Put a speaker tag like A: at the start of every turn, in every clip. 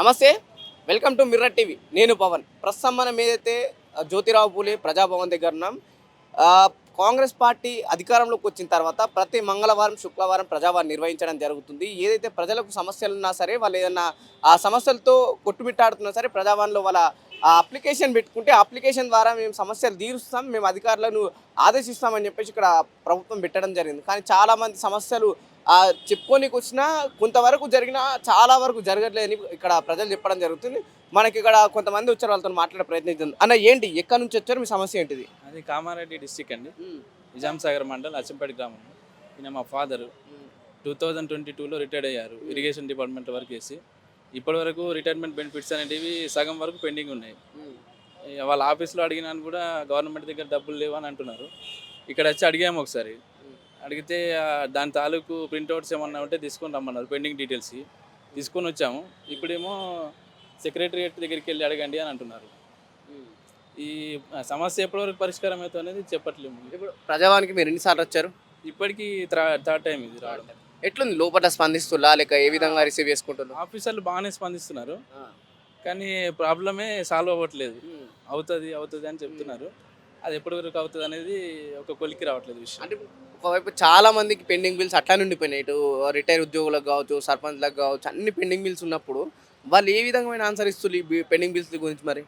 A: నమస్తే welcome to mirror TV. నేను పవన్. ప్రస్తుతం మనం ఏదైతే జ్యోతిరావు పూలే ప్రజాభవన్ దగ్గర ఉన్నాం కాంగ్రెస్ పార్టీ అధికారంలోకి వచ్చిన తర్వాత ప్రతి మంగళవారం శుక్రవారం ప్రజావారం నిర్వహించడం జరుగుతుంది. ఏదైతే ప్రజలకు సమస్యలు ఉన్నా సరే వాళ్ళు ఏదన్నా ఆ సమస్యలతో కొట్టుమిట్టాడుతున్నా సరే ప్రజావారంలో వాళ్ళ ఆ అప్లికేషన్ పెట్టుకుంటే అప్లికేషన్ ద్వారా మేము సమస్యలు తీరుస్తాం మేము అధికారులను ఆదేశిస్తామని చెప్పేసి ఇక్కడ ప్రభుత్వం పెట్టడం జరిగింది. కానీ చాలామంది సమస్యలు చెప్పుకోనికి వచ్చినా కొంతవరకు జరిగినా చాలా వరకు జరగట్లేదని ఇక్కడ ప్రజలు చెప్పడం జరుగుతుంది. మనకి ఇక్కడ కొంతమంది వచ్చారు వాళ్ళతో మాట్లాడే ప్రయత్నిస్తుంది అన్న ఏంటి? ఎక్కడి నుంచి వచ్చారు? మీ సమస్య ఏంటిది?
B: అది కామారెడ్డి డిస్టిక్ అండి. నిజాం సాగర్ మండల్ అచ్చంపేట గ్రామం. ఈయన మా ఫాదర్ టూ థౌజండ్ ట్వంటీ టూలో రిటైర్డ్ అయ్యారు. ఇరిగేషన్ డిపార్ట్మెంట్ వర్క్ చేసి. ఇప్పటి వరకు రిటైర్మెంట్ బెనిఫిట్స్ అనేటివి సగం వరకు పెండింగ్ ఉన్నాయి. వాళ్ళ ఆఫీస్లో అడిగినాను కూడా గవర్నమెంట్ దగ్గర డబ్బులు లేవు అని అంటున్నారు. ఇక్కడ వచ్చి అడిగాము ఒకసారి. అడిగితే దాని తాలూకు ప్రింట్అవుట్స్ ఏమన్నా ఉంటే తీసుకొని రమ్మన్నారు పెండింగ్ డీటెయిల్స్. తీసుకొని వచ్చాము. ఇప్పుడేమో సెక్రటరియట్ దగ్గరికి వెళ్ళి అడగండి అని అంటున్నారు. ఈ సమస్య ఎప్పటివరకు పరిష్కారం అవుతుంది అనేది చెప్పట్లేము
A: ఇప్పుడు ప్రజావానికి మీరు ఎన్నిసార్లు వచ్చారు?
B: ఇప్పటికీ థర్డ్ టైం ఇది రావడం.
A: ఎట్లుంది? లోపల స్పందిస్తున్నా లేక ఏ విధంగా రిసీవ్ చేసుకుంటున్నారు?
B: ఆఫీసర్లు బాగానే స్పందిస్తున్నారు. కానీ ప్రాబ్లమే సాల్వ్ అవ్వట్లేదు. అవుతుంది అవుతుంది అని చెప్తున్నారు. అది ఎప్పటి వరకు అవుతుంది అనేది ఒక కొలికి రావట్లేదు విషయం.
A: అంటే ఒకవైపు చాలా మందికి పెండింగ్ బిల్స్ అట్లా ఉండిపోయినాయి ఇటు రిటైర్ ఉద్యోగులకు కావచ్చు సర్పంచ్లకు కావచ్చు అన్ని పెండింగ్ బిల్స్ ఉన్నప్పుడు వాళ్ళు ఏ విధమైన ఆన్సర్ ఇస్తుంది ఈ పెండింగ్ బిల్స్ గురించి మరి?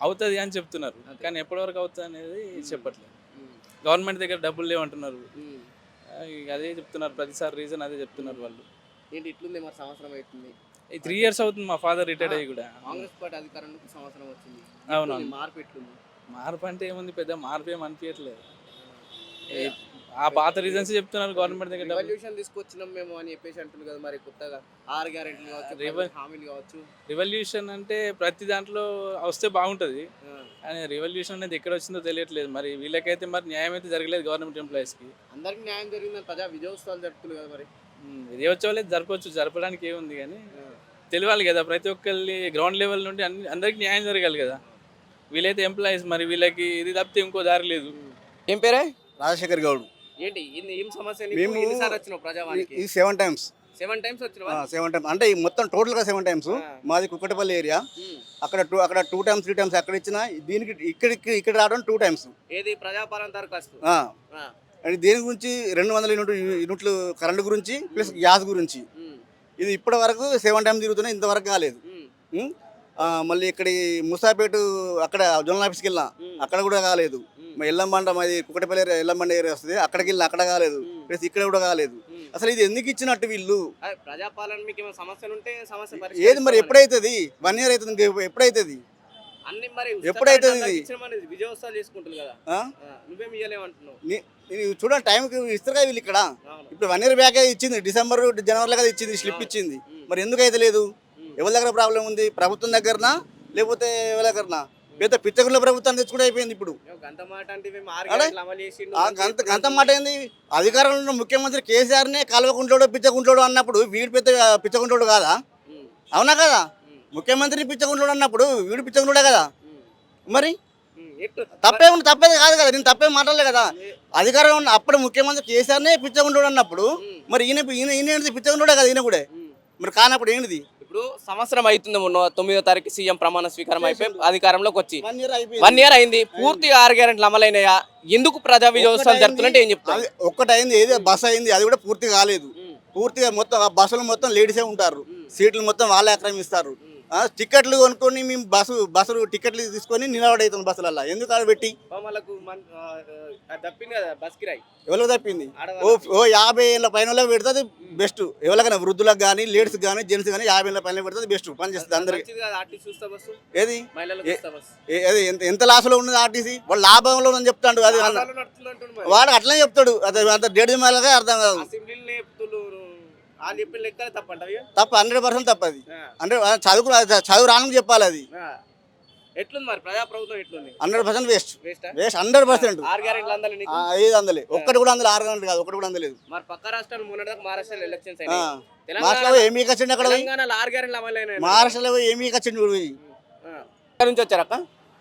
B: అవుతుంది అని చెప్తున్నారు. కానీ ఎప్పటి వరకు అవుతుంది అనేది చెప్పట్లేదు. గవర్నమెంట్ దగ్గర డబ్బులు లేవంటున్నారు. అదే చెప్తున్నారు. ప్రతిసారి రీజన్ అదే చెప్తున్నారు వాళ్ళు.
A: ఏంటి ఇట్లుంది మరి సంవత్సరం అవుతుంది?
B: త్రీ ఇయర్స్ అవుతుంది. మా ఫాదర్ రిటైర్డ్ అయ్యి కూడా.
A: కాంగ్రెస్ పార్టీ అధికారంలోకి సంవత్సరం వచ్చింది. ఎట్లుంది? మార్పు ఎట్లుంది?
B: మార్పు అంటే ఏముంది? పెద్ద మార్పు ఏం అనిపించట్లేదు ఆ పాత రీజన్స్ చెప్తున్నారు గవర్నమెంట్ దగ్గర
A: రెవల్యూషన్ తీసుకొచ్చినాం మేము అని చెప్పేసి అంటుంది కదా మరి కొత్తగా. ఆరు గ్యారెంటీలు కావచ్చు హామీలు కావచ్చు.
B: రివల్యూషన్ అంటే ప్రతి దాంట్లో వస్తే బాగుంటుంది. కానీ రివల్యూషన్ అనేది ఎక్కడ వచ్చిందో తెలియట్లేదు. మరి వీళ్ళకైతే మరి న్యాయం అయితే జరగలేదు గవర్నమెంట్ ఎంప్లాయీస్కి
A: అందరికి న్యాయం జరిగిందని ప్రజా విజయోత్సవాలు జరుపుతుంది కదా మరి.
B: వచ్చే జరపవచ్చు జరపడానికి ఏముంది కానీ తెలియాలి కదా. ప్రతి ఒక్కరి గ్రౌండ్ లెవెల్ నుండి అందరికి న్యాయం జరగాలి కదా. వీళ్ళైతే ఎంప్లాయీస్ మరి వీళ్ళకి ఇది తప్పితే ఇంకో దారి లేదు.
A: ఏం పేరే?
C: రాజశేఖర్ గౌడ్.
A: ఏంటి ఇన్ని- ఏం సమస్య
C: మేము
A: ఎన్నిసార్లు వచ్చినావు ప్రజావానికి?
C: ఈ సెవెన్ టైమ్స్
A: సెవెన్ టైమ్స్ వచ్చినావా?
C: సెవెన్ టైమ్స్ అంటే ఈ మొత్తం టోటల్గా సెవెన్ టైమ్స్
A: ఆ.
C: మాది కుక్కటపల్లి ఏరియా
A: ఉమ్.
C: అక్కడ టూ అక్కడ టూ టైమ్స్ త్రీ టైమ్స్ అక్కడ ఇచ్చిన దీనికి ఇక్కడ ఇక్కడ రావడం టూ టైమ్స్
A: ఏది? ప్రజాపాలన దరఖాస్తు
C: ఆ.
A: ఆ.
C: అంటే దేని గురించి? రెండు వందల యూనిట్ యూనిట్లు కరెంట్ గురించి ప్లస్ గ్యాస్ గురించి.
A: ఉమ్.
C: ఇది ఇప్పటి వరకు సెవెన్ టైమ్స్ తిరుగుతున్నాయి ఇంతవరకు కాలేదు.
A: ఉమ్.
C: మళ్ళీ ఇక్కడ ముసాపేట అక్కడ జోనల్ ఆఫీస్కి వెళ్ళినా.
A: ఉమ్.
C: అక్కడ కూడా కాలేదు. ఎల్లంబండ మాది కుక్కటపల్లి ఏరియా ఎల్లంబండ ఏరియా వస్తుంది. అక్కడికి వెళ్ళినా అక్కడ కాలేదు. ప్లస్ ఇక్కడ కూడా కాలేదు. అసలు ఇది ఎందుకు ఇచ్చినట్టు వీళ్ళు?
A: ప్రజాపాలన మీకు ఏమైనా సమస్యలు ఉంటే సమస్య
C: ఏది మరి. ఎప్పుడైతుంది? వన్ ఇయర్ అవుతుంది ఎప్పుడైతుంది? ఎప్పుడైతే చూడండి టైంకి ఇస్తారుగా వీళ్ళు ఇక్కడ. ఇప్పుడు వన్ ఇయర్ బ్యాక్ ఇచ్చింది డిసెంబర్ జనవరిలో కదా ఇచ్చింది స్లిప్ ఇచ్చింది. మరి ఎందుకు అయితే లేదు. ఎవరి దగ్గర ప్రాబ్లం ఉంది? ప్రభుత్వం దగ్గరనా? లేకపోతే ఎవరి దగ్గరనా? పెద్ద పిచ్చగుళ్ళ ప్రభుత్వం తెచ్చుకుంటే అయిపోయింది ఇప్పుడు.
A: గంత
C: గంత మాట ఏంది? అధికారంలో ఉన్న ముఖ్యమంత్రి కేసీఆర్నే కలవకుంటోడు పిచ్చకుంటోడు అన్నప్పుడు వీడు పెద్ద పిచ్చకుంటోడు కాదా. అవునా కదా. ముఖ్యమంత్రి పిచ్చకుంటోడు అన్నప్పుడు వీడు పిచ్చకుంటోడే కదా. మరి? తప్పే ఉంది తప్పేది కాదు కదా? నేను తప్పే మాట్లాడలే కదా? అధికారం ఉన్న అప్పుడు ముఖ్యమంత్రి కేసీఆర్నే పిచ్చగుంటోడు అన్నప్పుడు. మరి ఈయన ఈయన ఈయన ఏంటిది? పిచ్చగుంటోడే కదా ఈయన కూడా. మరి కానప్పుడు ఏంటిది?
A: ఇప్పుడు సంవత్సరం అవుతుంది మొన్న తొమ్మిదో తారీఖు సీఎం ప్రమాణ స్వీకారం అయిపోయి అధికారంలోకి వచ్చి.
C: వన్ ఇయర్
A: అయింది. పూర్తిగా ఆరు గ్యారెంట్లు అమలైనయా? ఎందుకు ప్రజా విజయోత్సవాలు జరుపుతున్నట్టు ఏం చెప్తారు?
C: అది ఒక్కటైంది ఏది బస్ అయింది. అది కూడా పూర్తి కాలేదు. పూర్తిగా మొత్తం బస్సులు మొత్తం లేడీసే ఉంటారు. సీట్లు మొత్తం వాళ్ళే ఆక్రమిస్తారు. టికెట్లు కొనుక్కొని మేము బస్సు బస్సులు టికెట్లు తీసుకొని నిలబడవుతుంది బస్సులల్లో. ఎందుకు ఆడ పెట్టి? ఎవరికి తప్పింది ఓ. ఓ యాభై ఏళ్ళ పైన పెడుతుంది బెస్ట్. ఎవరికైనా వృద్ధులకు కానీ లేడీస్ కానీ జెంట్స్ కానీ యాభై ఏళ్ళ పైన పెడుతుంది బెస్ట్. పని చేస్తుంది అందరికి. ఏది?
A: మహిళలకు
C: ఏ-
A: చూస్తా బస్సు.
C: ఏ- అది ఎంత ఎంత లాస్లో ఉన్నది ఆర్టీసీ? వాళ్ళు లాభంలో ఉందని చెప్తాడు అది. వాడు అట్లనే చెప్తాడు. అది అంత డేడ్ మేళగా అర్థం కాదు. తప్ప హండ్రెడ్ పర్సెంట్ తప్పది అంటే చదువు చదువు రానికి చెప్పాలి అది.
A: ఎట్లుంది మరి ప్రజా ప్రభుత్వం ఎట్లుంది?
C: Hundred percent waste.
A: వేస్టా
C: waste hundred percent.
A: ఆరు గ్యారెంట్లు అందాలి నీకు?
C: ఏది అందలే. ఒక్కటి కూడా అందలే ఆరు గంటలు కాదు ఒకటి కూడా అందలేదు.
A: మరి పక్క రాష్ట్రాలు మొన్నటిదాకా మహారాష్ట్రలో ఎలక్షన్స్
C: ఆ.
A: అయినాయి. తెలంగాణ
C: మహారాష్ట్రలో ఏమీ కచ్చిండు అక్కడ?
A: ఆరు గ్యారెంట్లు
C: మహారాష్ట్రలో ఏమీ కచ్చిండు
A: నుంచి వచ్చారక్క?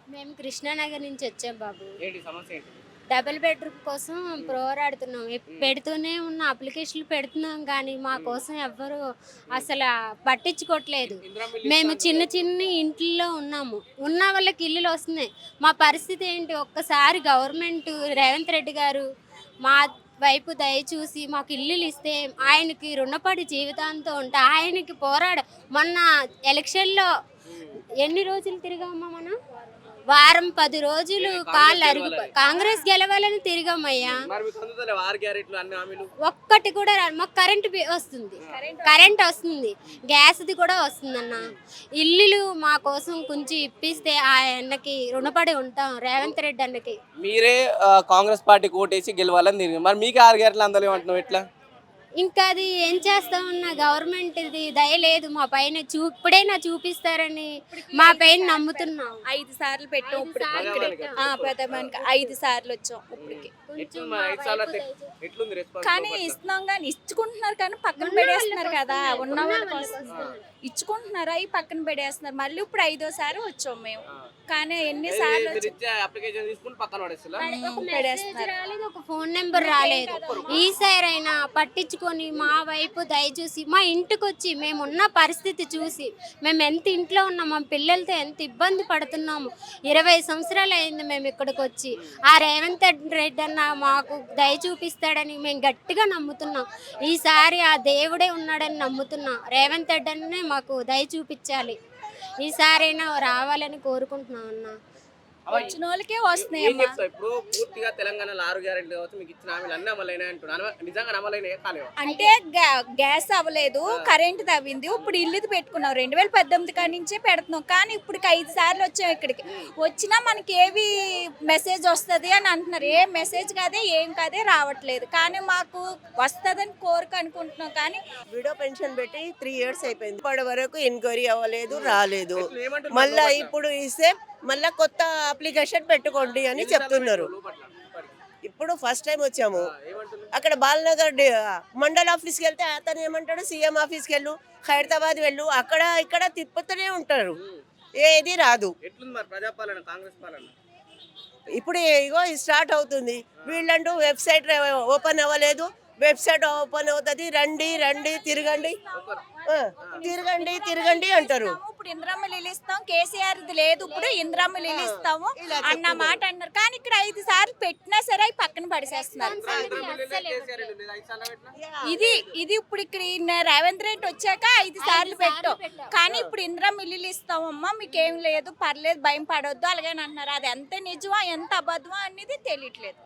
D: మేము కృష్ణానగర్ నుంచి వచ్చాం బాబు.
A: ఏంటి సమస్య ఏంటి?
D: డబుల్ బెడ్రూమ్ కోసం పోరాడుతున్నాం పెడుతూనే ఉన్న అప్లికేషన్లు పెడుతున్నాం కానీ మా కోసం ఎవ్వరు అసలు పట్టించుకోవట్లేదు మేము చిన్న చిన్న ఇంట్లో ఉన్నాము. ఉన్న వాళ్ళకి ఇల్లులు వస్తున్నాయి. మా పరిస్థితి ఏంటి? ఒక్కసారి గవర్నమెంట్ రేవంత్ రెడ్డి గారు మా వైపు దయ చూసి మాకు ఇల్లులు ఇస్తే ఆయనకి రుణపడి జీవితాంతం ఉంటే ఆయనకి పోరాడ మొన్న ఎలక్షన్లో ఎన్ని రోజులు తిరిగామా మనం? వారం పది రోజులు కాళ్ళు అరుగు కాంగ్రెస్ గెలవాలని తిరిగామయ్యా. ఒక్కటి కూడా రా- మాకు కరెంట్ బి- వస్తుంది. కరెంట్ వస్తుంది. గ్యాస్ది కూడా వస్తుందన్న. ఇల్లులు మా కోసం కొంచెం ఇప్పిస్తే ఆ అన్నకి రుణపడి ఉంటాం. రేవంత్ రెడ్డి అన్నకి.
A: మీరే కాంగ్రెస్ పార్టీకి ఓటేసి గెలవాలని తిరిగి మరి మీకు ఆరు గ్యారెట్లు అందలేమంటున్నావు ఎట్లా?
D: ఇంకా అది ఏం చేస్తామన్న గవర్నమెంట్ ఇది దయ లేదు. మా పైన చూ ఇప్పుడైనా చూపిస్తారని మా పైన నమ్ముతున్నాం.
E: ఐదు సార్లు పెట్టాం ఇప్పుడు ఐదు సార్లు వచ్చాం ఇప్పటికి. కానీ ఇస్తున్నాం కానీ ఇచ్చుకుంటున్నారు కానీ పక్కన పెడేస్తున్నారు కదా ఉన్న వాళ్ళకి.
D: వస్తున్నాయి.
E: ఇచ్చుకుంటున్నారు? అవి పక్కన పెడేస్తున్నారు. మళ్ళీ ఇప్పుడు ఐదోసారి వచ్చాం మేము. కానీ ఎన్ని
A: మీరు
E: సార్లు పెడేస్తున్నారు.
D: ఒక ఫోన్ నెంబర్ రాలేదు. ఈసారి అయినా పట్టించుకొని మా వైపు దయచూసి మా ఇంటికి వచ్చి మేము ఉన్న పరిస్థితి చూసి మేము ఎంత ఇంట్లో ఉన్నాం మా పిల్లలతో ఎంత ఇబ్బంది పడుతున్నాము. ఇరవై సంవత్సరాలు అయింది మేము ఇక్కడికి వచ్చి. ఆ రేవంత్ రెడ్డి అన్న మాకు దయ చూపిస్తాడని మేము గట్టిగా నమ్ముతున్నాం. ఈసారి ఆ దేవుడే ఉన్నాడని నమ్ముతున్నాం. రేవంత్ రెడ్డి మాకు దయ చూపించాలి. ఈసారైనా రావాలని కోరుకుంటున్నాం అన్న.
E: వచ్చిన వాళ్ళకే వస్తున్నాయి
A: ఏం
E: అమ్మా.
A: చెప్తావు? ఇప్పుడు పూర్తిగా తెలంగాణలో ఆరు గ్యారెంట్లు కావచ్చు మీకు ఇచ్చిన హామీలు అన్ని అంటున్నాను నిజంగా అమలైనాయి కాలేవా?
E: అంటే గ్యాస్ అవ్వలేదు కరెంట్ తవ్వింది ఇప్పుడు ఇల్లుది పెట్టుకున్నాం. రెండు వేల పద్దెనిమిది కాడి నుంచే పెడుతున్నాం. కానీ ఇప్పుడు ఐదు సార్లు వచ్చాం ఇక్కడికి. వచ్చినా మనకి ఏవి మెసేజ్ వస్తుంది అని అంటున్నారు. ఏ మెసేజ్ కాదే ఏం కాదే రావట్లేదు. కానీ మాకు వస్తుందని కోరిక అనుకుంటున్నాం కానీ
F: విడో పెన్షన్ పెట్టి త్రీ ఇయర్స్ అయిపోయింది. ఇప్పటి వరకు ఎంక్వైరీ అవ్వలేదు రాలేదు. మళ్ళా? ఇప్పుడు ఇస్తే మళ్ళా కొత్త అప్లికేషన్ పెట్టుకోండి అని చెప్తున్నారు? ఇప్పుడు ఫస్ట్ టైం వచ్చాము? అక్కడ బాలనగర్ మండల ఆఫీస్కి వెళ్తే అతను ఏమంటాడు సీఎం ఆఫీస్కి వెళ్ళు హైదరాబాద్ వెళ్ళు అక్కడ ఇక్కడ తిప్పుతూనే ఉంటారు. ఏది రాదు. ఇప్పుడు ఇగో స్టార్ట్ అవుతుంది. వీళ్ళంటూ వెబ్సైట్ ఓపెన్ అవ్వలేదు. వెబ్సైట్ ఓపెన్ అవుతుంది. రండి రండి తిరగండి. తిరగండి తిరగండి అంటారు.
E: ఇప్పుడు ఇంద్రమ్మ ఇల్లు ఇస్తాం కేసీఆర్ ఇది లేదు ఇప్పుడు ఇంద్రమ్మ ఇల్లు ఇస్తాము
F: ఇలా
E: అన్న. మాట అన్నారు కానీ ఇక్కడ ఐదు సార్లు పెట్టినా సరే అవి పక్కన పడిసేస్తున్నారు. ఇది ఇది ఇప్పుడు ఇక్కడ రేవంత్ రెడ్డి వచ్చాక ఐదు సార్లు పెట్టాం. కానీ ఇప్పుడు ఇంద్రం ఇల్లులు ఇస్తామమ్మా మీకేం లేదు పర్లేదు భయం పడొద్దు అలాగే అంటున్నారు. అది ఎంత నిజమా ఎంత అబద్ధమా అనేది తెలియట్లేదు.